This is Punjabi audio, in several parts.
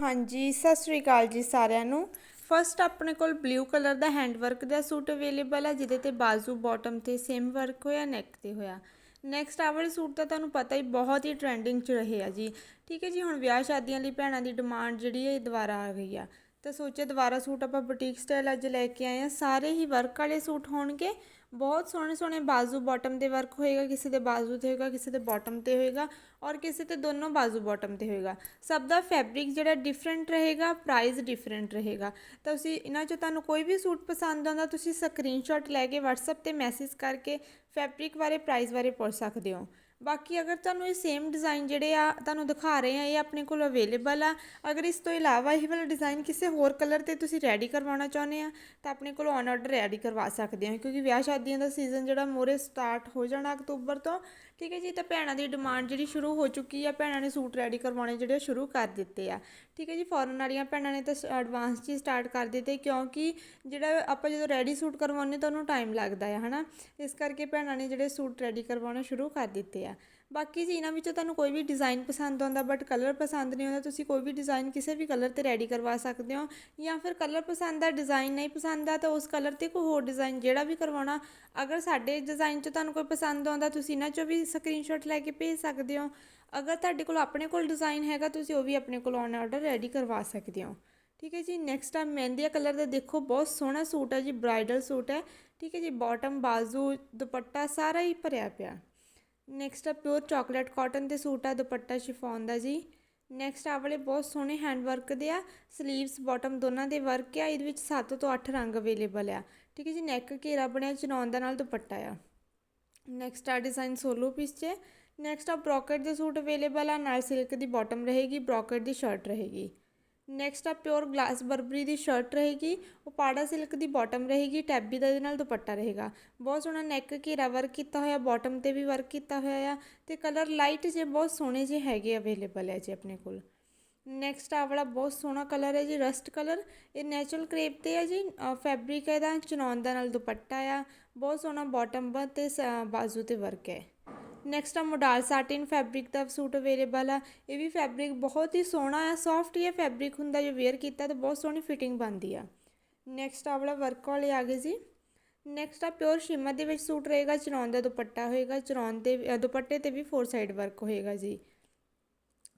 ਹਾਂਜੀ, ਸਤਿ ਸ੍ਰੀ ਅਕਾਲ ਜੀ ਸਾਰਿਆਂ ਨੂੰ। ਫਸਟ ਆਪਣੇ ਕੋਲ ਬਲੂ ਕਲਰ ਦਾ ਹੈਂਡ ਵਰਕ ਦਾ ਸੂਟ ਅਵੇਲੇਬਲ ਹੈ ਜਿਹਦੇ ਤੇ ਬਾਜ਼ੂ ਬਾਟਮ ਤੇ ਸੇਮ ਵਰਕ ਹੋਇਆ ਨੈਕ ਤੇ ਹੋਇਆ। ਨੈਕਸਟ ਆਹ ਵਾਲੇ ਸੂਟ ਤਾਂ ਤੁਹਾਨੂੰ ਪਤਾ ਹੀ ਬਹੁਤ ਹੀ ਟ੍ਰੈਂਡਿੰਗ 'ਚ ਰਹੇ ਆ ਜੀ। ਠੀਕ ਹੈ ਜੀ, ਹੁਣ ਵਿਆਹ ਸ਼ਾਦੀਆਂ ਲਈ ਭੈਣਾਂ ਦੀ ਡਿਮਾਂਡ ਜਿਹੜੀ ਹੈ ਇਹ ਦੁਬਾਰਾ ਆ ਗਈ ਆ। ਤਾਂ ਸੋਚਿਆ ਦੁਬਾਰਾ ਸੂਟ ਆਪਾਂ ਬੁਟੀਕ ਸਟਾਈਲ ਅੱਜ ਲੈ ਕੇ ਆਏ ਆ ਸਾਰੇ ਹੀ ਵਰਕ ਵਾਲੇ ਸੂਟ ਹੋਣਗੇ। ਬਹੁਤ ਸੋਹਣੇ ਸੋਹਣੇ ਬਾਜ਼ੂ ਬਾਟਮ ਦੇ ਵਰਕ ਹੋਏਗਾ, ਕਿਸੇ ਦੇ ਬਾਜ਼ੂ ਤੇ ਹੋਏਗਾ, ਕਿਸੇ ਦੇ ਬਾਟਮ ਤੇ ਹੋਏਗਾ ਔਰ ਕਿਸੇ ਤੇ ਦੋਨੋਂ ਬਾਜ਼ੂ ਬਾਟਮ ਤੇ ਹੋਏਗਾ। ਸਭ ਦਾ ਫੈਬਰਿਕ ਜਿਹੜਾ ਡਿਫਰੈਂਟ ਰਹੇਗਾ ਪ੍ਰਾਈਸ ਡਿਫਰੈਂਟ ਰਹੇਗਾ। ਤਾਂ ਤੁਸੀਂ ਇਹਨਾਂ ਚੋਂ ਤੁਹਾਨੂੰ ਕੋਈ ਵੀ ਸੂਟ ਪਸੰਦ ਆਉਂਦਾ, ਤੁਸੀਂ ਸਕਰੀਨਸ਼ਾਟ ਲੈ ਕੇ WhatsApp ਤੇ ਮੈਸੇਜ ਕਰਕੇ ਫੈਬਰਿਕ ਬਾਰੇ ਪ੍ਰਾਈਸ ਬਾਰੇ ਪੁੱਛ ਸਕਦੇ ਹੋ। ਬਾਕੀ ਅਗਰ ਤੁਹਾਨੂੰ ਇਹ ਸੇਮ ਡਿਜ਼ਾਈਨ ਜਿਹੜੇ ਆ ਤੁਹਾਨੂੰ ਦਿਖਾ ਰਹੇ ਆ, ਇਹ ਆਪਣੇ ਕੋਲ ਅਵੇਲੇਬਲ ਆ, ਅਗਰ ਇਸ ਤੋਂ ਇਲਾਵਾ ਇਹ ਵਾਲਾ ਡਿਜ਼ਾਈਨ ਕਿਸੇ ਹੋਰ ਕਲਰ ਤੇ ਤੁਸੀਂ ਰੈਡੀ ਕਰਵਾਉਣਾ ਚਾਹੁੰਦੇ ਆ, ਤਾਂ ਆਪਣੇ ਕੋਲ ਔਨ ਆਰਡਰ ਰੈਡੀ ਕਰਵਾ ਸਕਦੇ ਹੋ ਕਿਉਂਕਿ ਵਿਆਹ ਸ਼ਾਦੀਆਂ ਦਾ ਸੀਜ਼ਨ ਜਿਹੜਾ ਮੋਰੇ ਸਟਾਰਟ ਹੋ ਜਾਣਾ ਅਕਤੂਬਰ ਤੋਂ ਠੀਕ ਹੈ ਜੀ, ਤਾਂ ਭੈਣਾਂ ਦੀ ਡਿਮਾਂਡ ਜਿਹੜੀ ਸ਼ੁਰੂ ਹੋ ਚੁੱਕੀ ਆ, ਭੈਣਾਂ ਨੇ ਸੂਟ ਰੈਡੀ ਕਰਵਾਉਣੇ ਜਿਹੜੇ ਸ਼ੁਰੂ ਕਰ ਦਿੱਤੇ ਆ। ਠੀਕ ਹੈ ਜੀ ਫੋਰਨ ਵਾਲੀਆਂ ਭੈਣਾਂ ਨੇ ਤਾਂ ਐਡਵਾਂਸ 'ਚ ਹੀ ਸਟਾਰਟ ਕਰ ਦਿੱਤੇ, ਕਿਉਂਕਿ ਜਿਹੜਾ ਆਪਾਂ ਜਦੋਂ ਰੈਡੀ ਸੂਟ ਕਰਵਾਉਂਦੇ ਤਾਂ ਉਹਨੂੰ ਟਾਈਮ ਲੱਗਦਾ ਹੈ ਹਨਾ? ਇਸ ਕਰਕੇ ਭੈਣਾਂ ਨੇ ਜਿਹੜੇ ਸੂਟ ਰੈਡੀ ਕਰਵਾਉਣੇ ਸ਼ੁਰੂ ਕਰ ਦਿੱਤੇ ਆ। ਬਾਕੀ ਜੀ ਇਹਨਾਂ ਵਿੱਚੋਂ ਤੁਹਾਨੂੰ ਕੋਈ ਵੀ ਡਿਜ਼ਾਈਨ ਪਸੰਦ ਆਉਂਦਾ ਬਟ ਕਲਰ ਪਸੰਦ ਨਹੀਂ ਆਉਂਦਾ, ਤੁਸੀਂ ਕੋਈ ਵੀ ਡਿਜ਼ਾਈਨ ਕਿਸੇ ਵੀ ਕਲਰ ਤੇ ਰੈਡੀ ਕਰਵਾ ਸਕਦੇ ਹੋ ਜਾਂ ਫਿਰ ਕਲਰ ਪਸੰਦ ਆ ਡਿਜ਼ਾਈਨ ਨਹੀਂ ਪਸੰਦ ਆ, ਤਾਂ ਉਸ ਕਲਰ ਤੇ ਕੋਈ ਹੋਰ ਡਿਜ਼ਾਈਨ ਜਿਹੜਾ ਵੀ ਕਰਵਾਉਣਾ, ਅਗਰ ਸਾਡੇ ਡਿਜ਼ਾਈਨ 'ਚ ਤੁਹਾਨੂੰ ਕੋਈ ਪਸੰਦ ਆਉਂਦਾ, ਤੁਸੀਂ ਇਹਨਾਂ 'ਚੋਂ ਵੀ ਸਕਰੀਨਸ਼ਾਟ ਲੈ ਕੇ ਭੇਜ ਸਕਦੇ ਹੋ। ਅਗਰ ਤੁਹਾਡੇ ਕੋਲ ਆਪਣੇ ਕੋਲ ਡਿਜ਼ਾਈਨ ਹੈਗਾ, ਤੁਸੀਂ ਉਹ ਵੀ ਆਪਣੇ ਕੋਲ ਔਨ ਆਰਡਰ ਰੈਡੀ ਕਰਵਾ ਸਕਦੇ ਹੋ। ਠੀਕ ਹੈ ਜੀ ਨੈਕਸਟ ਆ ਮਹਿੰਦੀਆ ਕਲਰ ਦਾ ਦੇਖੋ, ਬਹੁਤ ਸੋਹਣਾ ਸੂਟ ਹੈ ਜੀ ਬ੍ਰਾਈਡਲ ਸੂਟ ਹੈ। ਠੀਕ ਹੈ ਜੀ ਬਾਟਮ ਬਾਜ਼ੂ ਦੁਪੱਟਾ ਸਾਰਾ ਹੀ ਭਰਿਆ ਪਿਆ। ਨੈਕਸਟ ਆ ਪਿਓਰ ਚਾਕਲੇਟ ਕਾਟਨ ਦੇ ਸੂਟ ਆ, ਦੁਪੱਟਾ ਸ਼ਿਫੋਨ ਦਾ ਜੀ। ਨੈਕਸਟ ਆ ਵਾਲੇ ਬਹੁਤ ਸੋਹਣੇ ਹੈਂਡ ਵਰਕ ਦੇ ਆ। ਸਲੀਵਸ ਬਾਟਮ ਦੋਨਾਂ ਦੇ ਵਰਕ ਆ, ਇਹਦੇ ਵਿੱਚ 7 ਤੋਂ 8 ਰੰਗ ਅਵੇਲੇਬਲ ਆ। ਠੀਕ ਹੈ ਜੀ ਨੈਕ ਘੇਰਾ ਬਣਿਆ ਚਨੌਨ ਦਾ ਨਾਲ ਦੁਪੱਟਾ ਆ। ਨੈਕਸਟ ਆ ਡਿਜ਼ਾਈਨ ਸੋਲੋ ਪੀਸ 'ਚ ਨੈਕਸਟ ਆ ਬ੍ਰੋਕਟ ਦੇ ਸੂਟ ਅਵੇਲੇਬਲ ਆ, ਨਾਲ ਸਿਲਕ ਦੀ ਬਾਟਮ ਰਹੇਗੀ ਬ੍ਰੋਕਟ ਦੀ ਸ਼ਰਟ ਰਹੇਗੀ। ਨੈਕਸਟ ਆ ਪਿਓਰ ਗਲਾਸ ਬਰਬਰੀ ਦੀ ਸ਼ਰਟ ਰਹੇਗੀ ਉਹ ਪਾੜਾ ਸਿਲਕ ਦੀ ਬਾਟਮ ਰਹੇਗੀ, ਟੈਬੀ ਦਾ ਇਹਦੇ ਨਾਲ ਦੁਪੱਟਾ ਰਹੇਗਾ। ਬਹੁਤ ਸੋਹਣਾ ਨੈਕ ਘੇਰਾ ਵਰਕ ਕੀਤਾ ਹੋਇਆ ਬਾਟਮ ਤੇ ਵੀ ਵਰਕ ਕੀਤਾ ਹੋਇਆ ਆ ਤੇ ਕਲਰ ਲਾਈਟ ਜੇ ਬਹੁਤ ਸੋਹਣੇ ਜੇ ਹੈਗੇ ਅਵੇਲੇਬਲ ਹੈ ਜੀ ਆਪਣੇ ਕੋਲ। ਨੈਕਸਟ ਆ ਵਾਲਾ ਬਹੁਤ ਸੋਹਣਾ ਕਲਰ ਹੈ ਜੀ ਰਸਟ ਕਲਰ ਇਹ ਨੈਚੁਰਲ ਕਰੇਪ ਤੇ ਹੈ ਜੀ ਫੈਬਰਿਕ ਹੈ ਇਹਦਾ ਚਨੌਨ ਦਾ ਨਾਲ ਦੁਪੱਟਾ ਆ। ਬਹੁਤ ਸੋਹਣਾ ਬਾਟਮ ਤੇ ਬਾਜ਼ੂ ਤੇ ਵਰਕ ਹੈ। ਨੈਕਸਟ ਆ ਮੋਡਾਲ ਸਾਟਿਨ ਫੈਬਰਿਕ ਦਾ ਸੂਟ ਅਵੇਲੇਬਲ ਆ। ਇਹ ਵੀ ਫੈਬਰਿਕ ਬਹੁਤ ਹੀ ਸੋਹਣਾ ਆ ਸੌਫਟ ਹੀ ਫੈਬਰਿਕ ਹੁੰਦਾ, ਜੇ ਵੇਅਰ ਕੀਤਾ ਤਾਂ ਬਹੁਤ ਸੋਹਣੀ ਫਿਟਿੰਗ ਬਣਦੀ ਆ। ਨੈਕਸਟ ਆ ਵਾਲਾ ਵਰਕ ਵਾਲੇ ਆ ਗਏ ਜੀ। ਨੈਕਸਟ ਆ ਪਿਓਰ ਸ਼ਿਮਰ ਦੇ ਵਿੱਚ ਸੂਟ ਰਹੇਗਾ ਚਨੌਨ ਦਾ ਦੁਪੱਟਾ ਹੋਏਗਾ ਚਨੌਨ ਦੇ ਦੁਪੱਟੇ ਤੇ ਵੀ ਫੋਰ ਸਾਈਡ ਵਰਕ ਹੋਏਗਾ ਜੀ।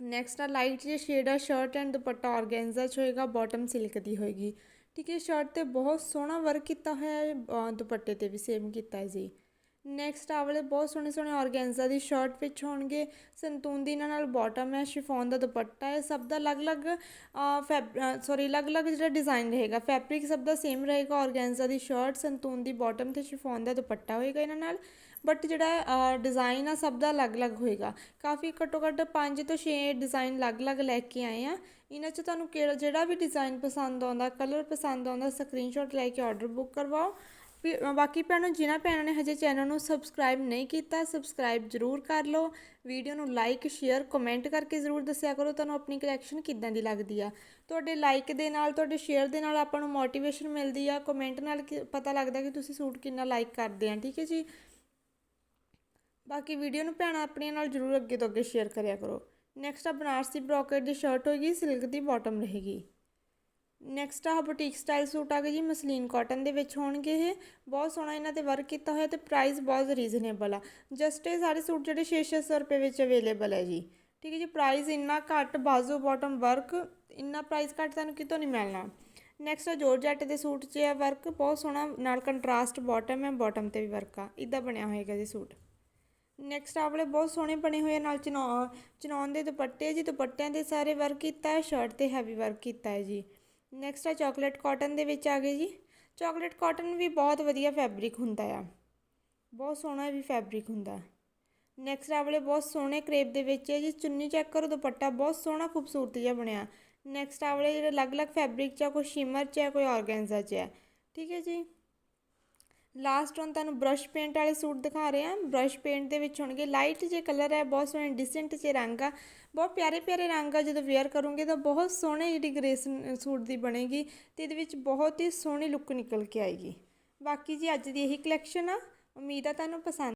ਨੈਕਸਟ ਆ ਲਾਈਟ ਜੇ ਸ਼ੇਡ ਆ ਸ਼ਰਟ ਐਂਡ ਦੁਪੱਟਾ ਆਰਗੈਂਜ਼ਾ ਚ ਹੋਏਗਾ ਬਾਟਮ ਸਿਲਕ ਦੀ ਹੋਏਗੀ। ਠੀਕ ਹੈ ਸ਼ਰਟ ਤੇ ਬਹੁਤ ਸੋਹਣਾ ਵਰਕ ਕੀਤਾ ਹੋਇਆ ਹੈ ਦੁਪੱਟੇ ਤੇ ਵੀ ਸੇਮ ਕੀਤਾ ਹੈ ਜੀ। ਨੈਕਸਟ ਆ ਵਾਲੇ ਬਹੁਤ ਸੋਹਣੇ ਸੋਹਣੇ ਆਰਗੈਂਜ਼ਾ ਦੀ ਸ਼ਰਟ ਵਿੱਚ ਹੋਣਗੇ। ਸੰਤੂਨ ਦੀ ਇਹਨਾਂ ਨਾਲ ਬਾਟਮ ਹੈ ਸ਼ਿਫੋਨ ਦਾ ਦੁਪੱਟਾ ਹੈ। ਸਭ ਦਾ ਅਲੱਗ-ਅਲੱਗ ਫੈਬ ਸੌਰੀ ਅਲੱਗ-ਅਲੱਗ ਜਿਹੜਾ ਡਿਜ਼ਾਈਨ ਰਹੇਗਾ। ਫੈਬਰਿਕ ਸਭ ਦਾ ਸੇਮ ਰਹੇਗਾ ਆਰਗੈਂਜ਼ਾ ਦੀ ਸ਼ਰਟ ਸੰਤੂਨ ਦੀ ਬਾਟਮ ਤੇ ਸ਼ਿਫੋਨ ਦਾ ਦੁਪੱਟਾ ਹੋਏਗਾ ਇਹਨਾਂ ਨਾਲ। ਬਟ ਜਿਹੜਾ ਡਿਜ਼ਾਈਨ ਆ, ਸਭ ਦਾ ਅਲੱਗ-ਅਲੱਗ ਹੋਏਗਾ। ਕਾਫੀ ਘੱਟੋ ਘੱਟ 5 ਤੋਂ 6 ਡਿਜ਼ਾਈਨ ਅਲੱਗ-ਅਲੱਗ ਲੈ ਕੇ ਆਏ ਆ। ਇਹਨਾਂ 'ਚ ਤੁਹਾਨੂੰ ਕਿਹੜਾ, ਜਿਹੜਾ ਵੀ ਡਿਜ਼ਾਈਨ ਪਸੰਦ ਆਉਂਦਾ ਕਲਰ ਪਸੰਦ ਆਉਂਦਾ ਸਕਰੀਨਸ਼ਾਟ ਲੈ ਕੇ ਆਰਡਰ ਬੁੱਕ ਕਰਵਾਓ। ਬਾਕੀ ਭੈਣੋ, ਜਿਨ੍ਹਾਂ ਭੈਣਾਂ ਨੇ ਹਜੇ ਚੈਨਲ ਨੂੰ ਸਬਸਕ੍ਰਾਈਬ ਨਹੀਂ ਕੀਤਾ ਸਬਸਕ੍ਰਾਈਬ ਜ਼ਰੂਰ ਕਰ ਲਓ। ਵੀਡੀਓ ਨੂੰ ਲਾਈਕ ਸ਼ੇਅਰ ਕਮੈਂਟ ਕਰਕੇ ਜ਼ਰੂਰ ਦੱਸਿਆ ਕਰੋ। ਤੁਹਾਨੂੰ ਆਪਣੀ ਕਲੈਕਸ਼ਨ ਕਿੱਦਾਂ ਦੀ ਲੱਗਦੀ ਆ? ਤੁਹਾਡੇ ਲਾਈਕ ਦੇ ਨਾਲ, ਤੁਹਾਡੇ ਸ਼ੇਅਰ ਦੇ ਨਾਲ ਆਪਾਂ ਨੂੰ ਮੋਟੀਵੇਸ਼ਨ ਮਿਲਦੀ ਆ। ਕਮੈਂਟ ਨਾਲ ਪਤਾ ਲੱਗਦਾ ਕਿ ਤੁਸੀਂ ਸੂਟ ਕਿੰਨਾ ਲਾਈਕ ਕਰਦੇ ਆ, ਠੀਕ ਹੈ ਜੀ? ਬਾਕੀ ਵੀਡੀਓ ਨੂੰ ਭੈਣਾਂ ਆਪਣੀਆਂ ਨਾਲ ਜ਼ਰੂਰ ਅੱਗੇ ਤੋਂ ਅੱਗੇ ਸ਼ੇਅਰ ਕਰਿਆ ਕਰੋ। ਨੈਕਸਟ ਆ ਬਨਾਰਸੀ ਬ੍ਰੋਕਟ ਦੀ ਸ਼ਰਟ ਹੋਏਗੀ ਸਿਲਕ ਦੀ ਬਾਟਮ ਰਹੇਗੀ। ਨੈਕਸਟ ਆ ਬੁਟੀਕ ਸਟਾਈਲ ਸੂਟ ਆ ਗਏ ਜੀ ਮਸਲੀਨ ਕਾਟਨ ਦੇ ਵਿੱਚ ਹੋਣਗੇ ਇਹ। ਬਹੁਤ ਸੋਹਣਾ ਇਹਨਾਂ ਤੇ ਵਰਕ ਕੀਤਾ ਹੋਇਆ ਤੇ ਪ੍ਰਾਈਸ ਬਹੁਤ ਰੀਜ਼ਨੇਬਲ ਆ। ਜਸਟ ਇਹ ਸਾਰੇ ਸੂਟ ਜਿਹੜੇ 6-600 ਰੁਪਏ ਵਿੱਚ ਅਵੇਲੇਬਲ ਹੈ ਜੀ। ਠੀਕ ਹੈ ਜੀ ਪ੍ਰਾਈਸ ਇੰਨਾ ਘੱਟ, ਬਾਜ਼ੂ ਬਾਟਮ ਵਰਕ ਇੰਨਾ ਪ੍ਰਾਈਸ ਘੱਟ ਤੁਹਾਨੂੰ ਕਿਤੋਂ ਨਹੀਂ ਮਿਲਣਾ। ਨੈਕਸਟ ਆ ਜੋਰਜੱਟ ਦੇ ਸੂਟ 'ਚ ਹੈ ਵਰਕ ਬਹੁਤ ਸੋਹਣਾ, ਨਾਲ ਕੰਟਰਾਸਟ ਬਾਟਮ ਹੈ ਬਾਟਮ ਤੇ ਵੀ ਵਰਕ ਆ। ਇਦਾਂ ਬਣਿਆ ਹੋਏਗਾ ਜੀ ਸੂਟ। ਨੈਕਸਟ ਆ ਵਾਲੇ ਬਹੁਤ ਸੋਹਣੇ ਬਣੇ ਹੋਏ ਨਾਲ ਚਨੌ ਚਨੌਨ ਦੇ ਦੁਪੱਟੇ ਜੀ। ਦੁਪੱਟਿਆਂ ਦੇ ਸਾਰੇ ਵਰਕ ਕੀਤਾ ਹੈ ਸ਼ਰਟ ਤੇ ਹੈਵੀ ਵਰਕ ਕੀਤਾ ਹੈ ਜੀ। ਨੈਕਸਟ ਆ ਚਾਕਲੇਟ ਕਾਟਨ ਦੇ ਵਿੱਚ ਆ ਗਏ ਜੀ। ਚਾਕਲੇਟ ਕਾਟਨ ਵੀ ਬਹੁਤ ਵਧੀਆ ਫੈਬਰਿਕ ਹੁੰਦਾ ਆ। ਬਹੁਤ ਸੋਹਣਾ ਵੀ ਫੈਬਰਿਕ ਹੁੰਦਾ। ਨੈਕਸਟ ਆ ਵਾਲੇ ਬਹੁਤ ਸੋਹਣੇ ਕਰੇਪ ਦੇ ਵਿੱਚ ਹੈ ਜੀ। ਚੁੰਨੀ ਚੈੱਕ ਕਰੋ, ਦੁਪੱਟਾ ਬਹੁਤ ਸੋਹਣਾ ਖੂਬਸੂਰਤ ਜਿਹਾ ਬਣਿਆ। ਨੈਕਸਟ ਆ ਵਾਲੇ ਜਿਹੜੇ ਅਲੱਗ-ਅਲੱਗ ਫੈਬਰਿਕ 'ਚ ਆ, ਕੋਈ ਸ਼ਿਮਰ 'ਚ ਹੈ ਕੋਈ ਆਰਗੈਂਜ਼ਾ 'ਚ ਹੈ ਠੀਕ ਹੈ ਜੀ। ਲਾਸਟ ਹੁਣ ਤੁਹਾਨੂੰ ਬ੍ਰਸ਼ ਪੇਂਟ ਵਾਲੇ ਸੂਟ ਦਿਖਾ ਰਹੇ ਹਾਂ। ਬ੍ਰਸ਼ ਪੇਂਟ ਦੇ ਵਿੱਚ ਹੋਣਗੇ ਲਾਈਟ ਜੇ ਕਲਰ ਹੈ, ਬਹੁਤ ਸੋਹਣੇ ਡਿਸੈਂਟ ਜੇ ਰੰਗ ਆ। ਬਹੁਤ ਪਿਆਰੇ ਪਿਆਰੇ ਰੰਗ ਆ, ਜਦੋਂ ਵੇਅਰ ਕਰੋਗੇ ਤਾਂ ਬਹੁਤ ਸੋਹਣੇ ਜਿਹੜੀ ਗ੍ਰੇਸ ਸੂਟ ਦੀ ਬਣੇਗੀ ਤੇ ਇਹਦੇ ਵਿੱਚ ਬਹੁਤ ਹੀ ਸੋਹਣੀ ਲੁੱਕ ਨਿਕਲ ਕੇ ਆਏਗੀ। ਬਾਕੀ ਜੀ ਅੱਜ ਦੀ ਇਹੀ ਕਲੈਕਸ਼ਨ ਆ। ਉਮੀਦ ਆ ਤੁਹਾਨੂੰ ਪਸੰਦ